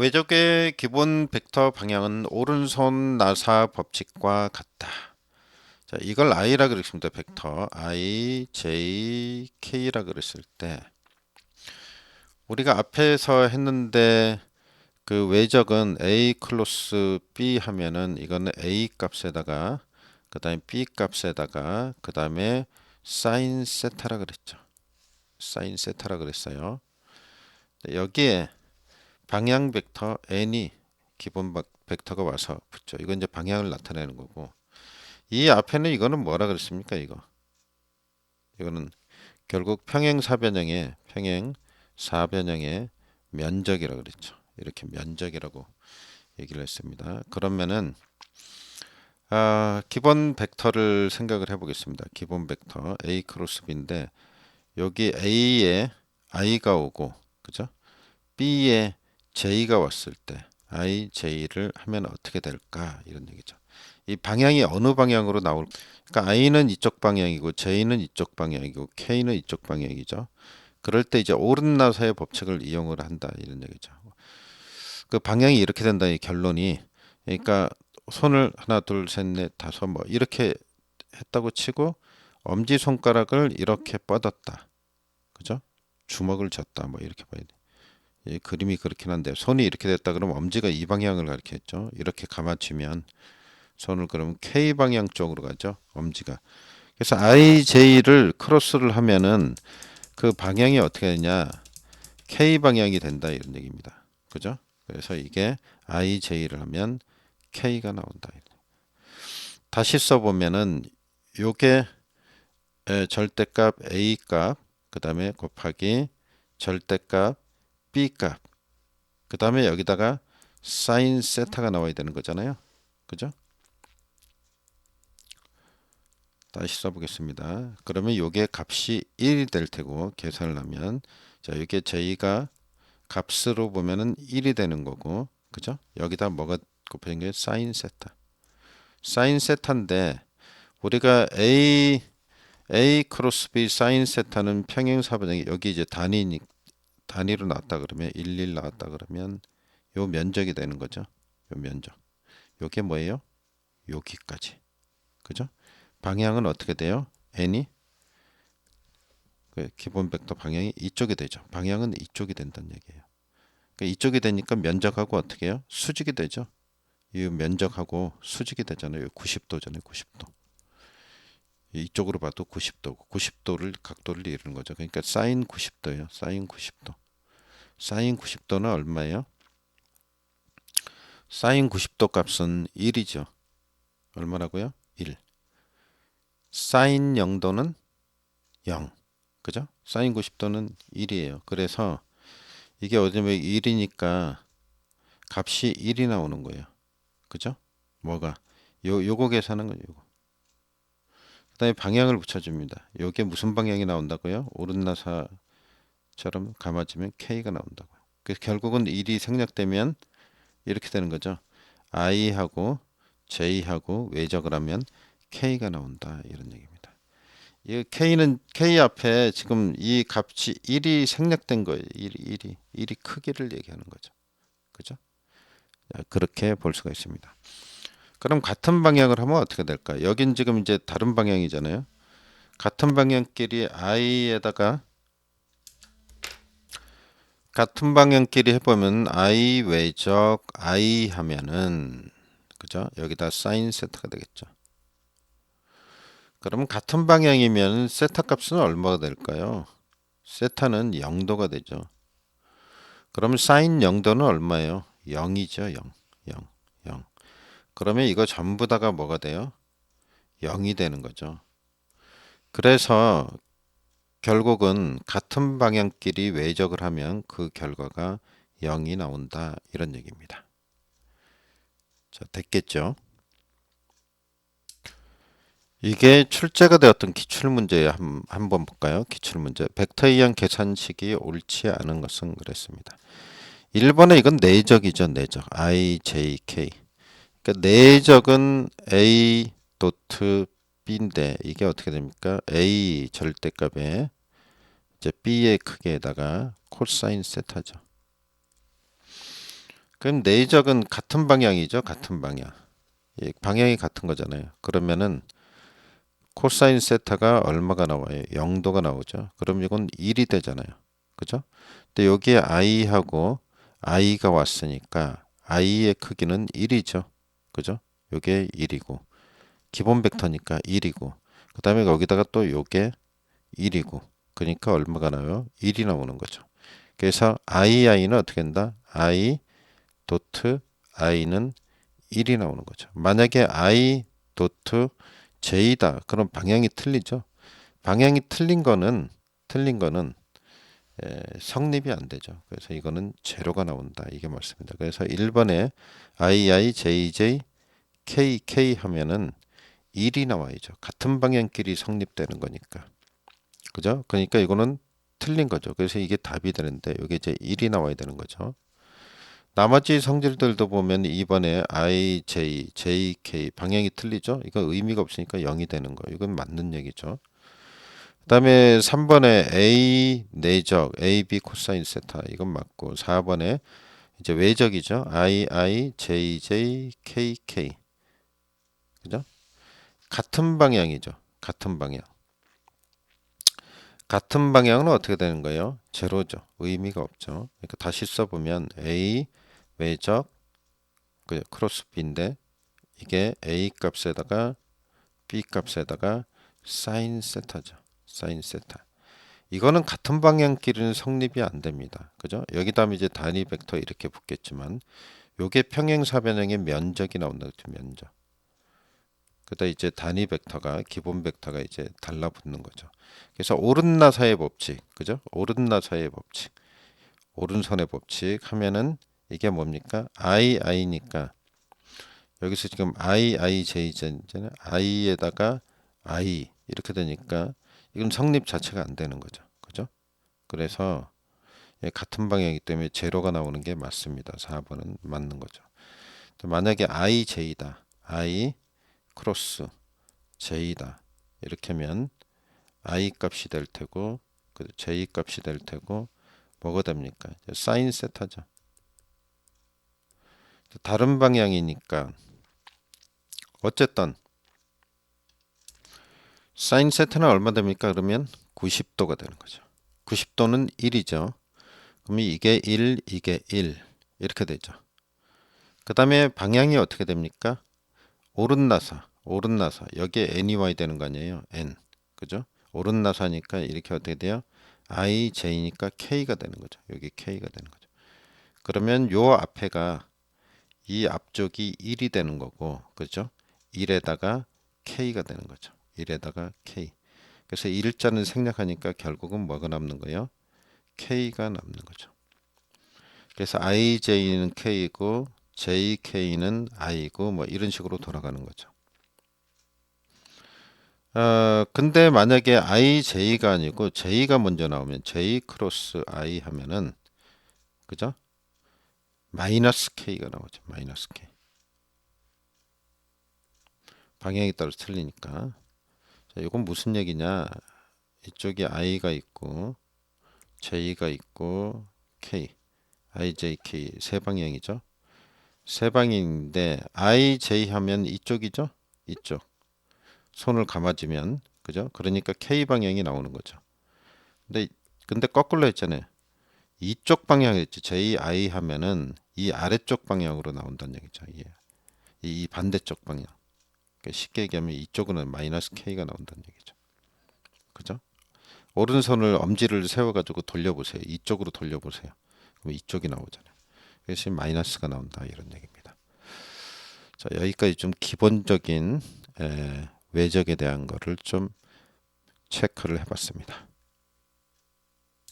외적의 기본 벡터 방향은 오른손 나사 법칙과 같다. 자, 이걸 i라 그랬습니다. 벡터 i, j, k라 그랬을 때 우리가 앞에서 했는데 그 외적은 a 클로스 b 하면은 이거는 a 값에다가 그다음에 b 값에다가 그다음에 사인 세타라 그랬죠. 사인 세타라 그랬어요. 여기에 방향 벡터 n이 기본 박- 벡터가 와서 붙죠. 이건 이제 방향을 나타내는 거고 이 앞에는 이거는 뭐라 그랬습니까? 이거 이거는 결국 평행 사변형의 평행 사변형의 면적이라 그랬죠. 이렇게 면적이라고 얘기를 했습니다. 그러면은 아, 기본 벡터를 생각을 해보겠습니다. 기본 벡터 a 크로스 b인데 여기 a에 i가 오고 그죠? b에 j가 왔을 때 i, j를 하면 어떻게 될까 이런 얘기죠. 이 방향이 어느 방향으로 나올 그러니까 i는 이쪽 방향이고 j는 이쪽 방향이고 k는 이쪽 방향이죠. 그럴 때 이제 오른 나사의 법칙을 이용을 한다 이런 얘기죠. 그 방향이 이렇게 된다 이 결론이 그러니까 손을 하나 둘 셋 넷 다섯 뭐 이렇게 했다고 치고 엄지 손가락을 이렇게 뻗었다 그죠 주먹을 졌다 뭐 이렇게 봐야 돼 이 그림이 그렇긴 한데 손이 이렇게 됐다 그러면 엄지가 이 방향을 가리켰죠. 이렇게 감아치면 손을 그러면 K 방향 쪽으로 가죠 엄지가. 그래서 I, J를 크로스를 하면은 그 방향이 어떻게 되냐? K 방향이 된다 이런 얘기입니다. 그죠? 그래서 이게 I, J를 하면 K가 나온다. 다시 써보면은 요게 에, 절대값 A 값, 그 다음에 곱하기 절대값 B 값, 그 다음에 여기다가 사인 세타가 나와야 되는 거잖아요. 그죠? 다시 써보겠습니다. 그러면 요게 값이 1이 될 테고 계산을 하면 자 이게 J가 값으로 보면은 1이 되는 거고 그죠? 여기다 뭐가 곱해진 게 사인 세타. 사인 세타인데 우리가 a a 크로스 b 사인 세타는 평행 사변형이 여기 이제 단위 단위로 나왔다 그러면 11 나왔다 그러면 요 면적이 되는 거죠. 요 면적. 요게 뭐예요? 여기까지. 그죠? 방향은 어떻게 돼요? n이 그 기본 벡터 방향이 이쪽이 되죠. 방향은 이쪽이 된다는 얘기예요. 그러니까 이쪽이 되니까 면적하고 어떻게 해요? 수직이 되죠. 이 면적하고 수직이 되잖아요. 90도잖아요. 90도. 이쪽으로 봐도 90도고 90도를 각도를 이루는 거죠. 그러니까 사인 90도예요. 사인 90도. 사인 90도는 얼마예요? 사인 90도 값은 1이죠. 얼마라고요? 1. 사인 0도는 0. 그죠? 사인 90도는 1이에요. 그래서 이게 어쩌면 1이니까 값이 1이 나오는 거예요. 그죠? 뭐가? 요, 요거 계산한 거죠. 요거. 그 다음에 방향을 붙여줍니다. 요게 무슨 방향이 나온다고요? 오른나사 처럼 감아지면 K가 나온다고요. 그래서 결국은 1이 생략되면 이렇게 되는 거죠. I하고 J하고 외적을 하면 K가 나온다. 이런 얘기입니다. 이 K는 K 앞에 지금 이 값이 1이 생략된 거예요. 1이, 1이. 1이 크기를 얘기하는 거죠. 그죠? 그렇게 볼 수가 있습니다. 그럼 같은 방향을 하면 어떻게 될까? 여긴 지금 이제 다른 방향이잖아요. 같은 방향끼리 i에다가 같은 방향끼리 해보면 i 외적 i 하면은 그죠? 여기다 사인 세타가 되겠죠. 그러면 같은 방향이면 세타 값은 얼마가 될까요? 세타는 0도가 되죠. 그러면 사인 0도는 얼마예요? 0이죠. 0. 0. 0. 그러면 이거 전부 다가 뭐가 돼요? 0이 되는 거죠. 그래서 결국은 같은 방향끼리 외적을 하면 그 결과가 0이 나온다. 이런 얘기입니다. 자, 됐겠죠? 이게 출제가 되었던 기출문제 한, 한번 볼까요? 기출문제. 벡터에 의한 계산식이 옳지 않은 것은 그랬습니다. 1번에 이건 내적이죠. 내적. i, j, k. 그러니까 내적은 a 도트 b인데 이게 어떻게 됩니까? a 절대값에 이제 b의 크기에다가 코사인 세타죠. 그럼 내적은 같은 방향이죠. 같은 방향. 예, 방향이 같은 거잖아요. 그러면은 코사인 세타가 얼마가 나와요? 0도가 나오죠. 그럼 이건 1이 되잖아요. 그죠? 근데 여기에 i하고 i가 왔으니까 i의 크기는 1이죠. 그죠? 요게 1이고 기본 벡터니까 1이고 그 다음에 거기다가 또 요게 1이고 그러니까 얼마가 나와요? 1이 나오는 거죠. 그래서 i i는 어떻게 된다? i 도트 i는 1이 나오는 거죠. 만약에 i 도트 j다. 그럼 방향이 틀리죠. 방향이 틀린 거는 틀린 거는 에, 성립이 안 되죠. 그래서 이거는 제로가 나온다. 이게 맞습니다. 그래서 1번에 II, JJ, KK 하면은 1이 나와야죠. 같은 방향끼리 성립되는 거니까. 그죠? 그러니까 이거는 틀린 거죠. 그래서 이게 답이 되는데 이게 이제 1이 나와야 되는 거죠. 나머지 성질들도 보면 2번에 I, J, J, K 방향이 틀리죠? 이거 의미가 없으니까 0이 되는 거. 이건 맞는 얘기죠. 그 다음에 3번에 A 내적 A, B 코사인 세타 이건 맞고 4번에 이제 외적이죠. I, I, J, J, K, K 그죠? 같은 방향이죠. 같은 방향. 같은 방향은 어떻게 되는 거예요? 제로죠. 의미가 없죠. 그러니까 다시 써보면 A 외적 그 크로스 B인데 이게 A 값에다가 B 값에다가 사인 세타죠. 사인 세타. 이거는 같은 방향끼리는 성립이 안 됩니다. 그죠? 여기다 이제 단위 벡터 이렇게 붙겠지만 요게 평행사변형의 면적이 나온다 그죠? 면적. 그다 이제 단위 벡터가 기본 벡터가 이제 달라붙는 거죠. 그래서 오른나사의 법칙, 그죠? 오른나사의 법칙, 오른손의 법칙 하면은 이게 뭡니까? i i니까 여기서 지금 i i j 잖아요. i에다가 i 이렇게 되니까 이건 성립 자체가 안 되는 거죠. 그죠? 그래서 예, 같은 방향이기 때문에 제로가 나오는 게 맞습니다. 4번은 맞는 거죠. 만약에 i j다. i 크로스 j다. 이렇게 하면 i 값이 될 테고 그 j 값이 될 테고 뭐가 됩니까? 사인 세타죠. 다른 방향이니까 어쨌든 사인 세타는 얼마 됩니까? 그러면 90도가 되는 거죠. 90도는 1이죠. 그럼 이게 1, 이게 1 이렇게 되죠. 그 다음에 방향이 어떻게 됩니까? 오른 나사, 오른나사 여기에 n이 y 되는 거 아니에요? n 그죠? 오른나사니까 이렇게 어떻게 돼요? i, j니까 k가 되는 거죠. 여기 k가 되는 거죠. 그러면 요 앞에가 이 앞쪽이 1이 되는 거고 그죠? 1에다가 k가 되는 거죠. 1에다가 k. 그래서 1자는 생략하니까 결국은 뭐가 남는 거예요? k가 남는 거죠. 그래서 ij는 k이고 jk는 i고 뭐 이런 식으로 돌아가는 거죠. 어, 근데 만약에 ij가 아니고 j가 먼저 나오면 j 크로스 i 하면은 그죠? 마이너스 k가 나오죠. 마이너스 k. 방향에 따라서 틀리니까. 자, 이건 무슨 얘기냐? 이쪽에 i가 있고 j가 있고 k, i, j, k 세 방향이죠. 세 방향인데 i, j 하면 이쪽이죠. 이쪽. 손을 감아주면 그죠? 그러니까 K 방향이 나오는 거죠. 근데 근데 거꾸로 했잖아요. 이쪽 방향이었지. JI 하면은 이 아래쪽 방향으로 나온다는 얘기죠. 이, 이 반대쪽 방향. 그러니까 쉽게 얘기하면 이쪽은 마이너스 K가 나온다는 얘기죠. 그죠? 오른손을 엄지를 세워가지고 돌려보세요. 이쪽으로 돌려보세요. 그럼 이쪽이 나오잖아요. 그래서 마이너스가 나온다 이런 얘기입니다. 자 여기까지 좀 기본적인 에, 외적에 대한 거를 좀 체크를 해봤습니다.